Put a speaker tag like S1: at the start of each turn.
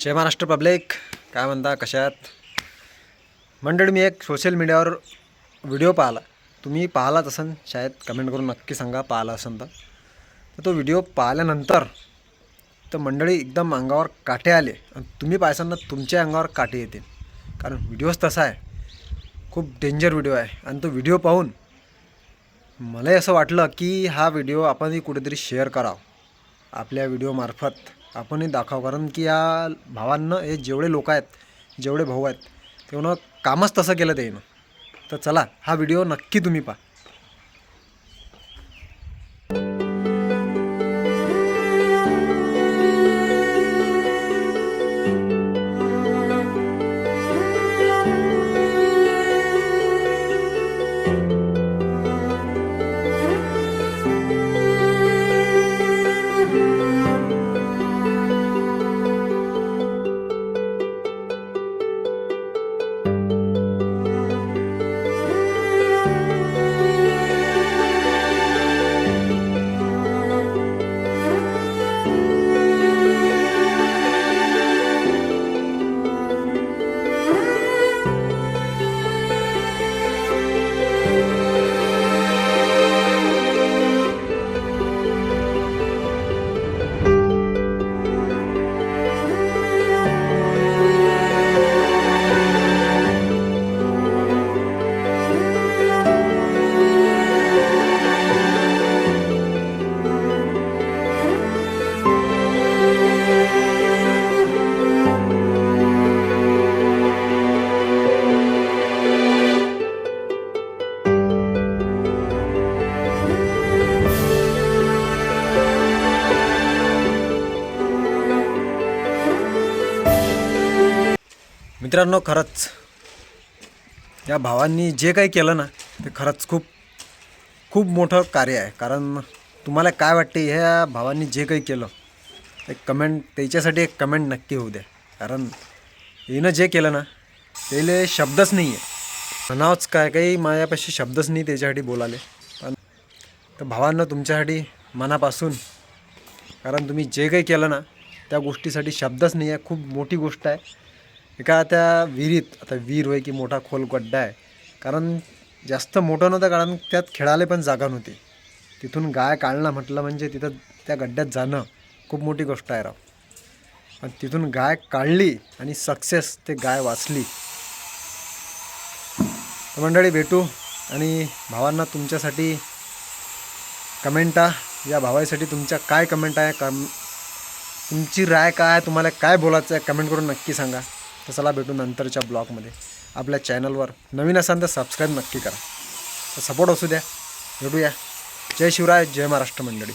S1: जय Maharashtra public. काय म्हणता कशात मंडळी मी एक सोशल मीडियावर व्हिडिओ पाहिला. तुम्ही पाहिलाच असन शायद कमेंट करून नक्की सांगा पाहिला असन तर. तर तो व्हिडिओ पाहिल्यानंतर तर मंडळी एकदम अंगावर काटे आले. आणि तुम्ही पाहसाल ना तुमच्या अंगावर काटे येतील कारण व्हिडिओच तसा आहे. खूप डेंजर व्हिडिओ आहे. आणि तो व्हिडिओ पाहून मलाही असं वाटलं की हा व्हिडिओ आपणही कुठेतरी शेअर करावा. आपल्या व्हिडिओमार्फत आपणही दाखव. कारण की या भावांना हे जेवढे लोक आहेत जेवढे भाऊ आहेत तेवढं कामच तसं केलं त्यानं तर चला हा व्हिडिओ नक्की तुम्ही पहा. मित्रांनो खरंच या भावांनी जे काही केलं ना ते खरंच खूप खूप मोठं कार्य आहे. कारण तुम्हाला काय वाटते ह्या भावांनी जे काही केलं एक कमेंट त्याच्यासाठी एक कमेंट नक्की होऊ द्या. कारण हिनं जे केलं ना त्याले शब्दच नाही आहे म्हणावंच काय काही माझ्यापाशी शब्दच नाही त्याच्यासाठी बोलाले पण तर भावांना तुमच्यासाठी मनापासून कारण तुम्ही जे काही केलं ना त्या गोष्टीसाठी शब्दच नाही आहे खूप मोठी गोष्ट आहे. एका त्या विहिरीत आता विहीर होय की मोठा खोल गड्डा आहे कारण जास्त मोठं नव्हतं कारण त्यात खेळायला पण जागा नव्हती. तिथून गाय काढणं म्हटलं म्हणजे तिथं त्या गड्ड्यात जाणं खूप मोठी गोष्ट आहे राव. आणि तिथून गाय काढली आणि सक्सेस ते गाय वाचली. मंडळी भेटू आणि भावांना तुमच्यासाठी कमेंटा या भावासाठी तुमच्या काय कमेंट आहे कम तुमची राय काय तुम्हाला काय बोलायचं आहे कमेंट करून नक्की सांगा. तर चला भेटू नंतरच्या ब्लॉगमध्ये. आपल्या चॅनलवर नवीन असाल तर सबस्क्राईब नक्की करा. तर सपोर्ट असू द्या. भेटूया. जय शिवराय जय महाराष्ट्र मंडळी.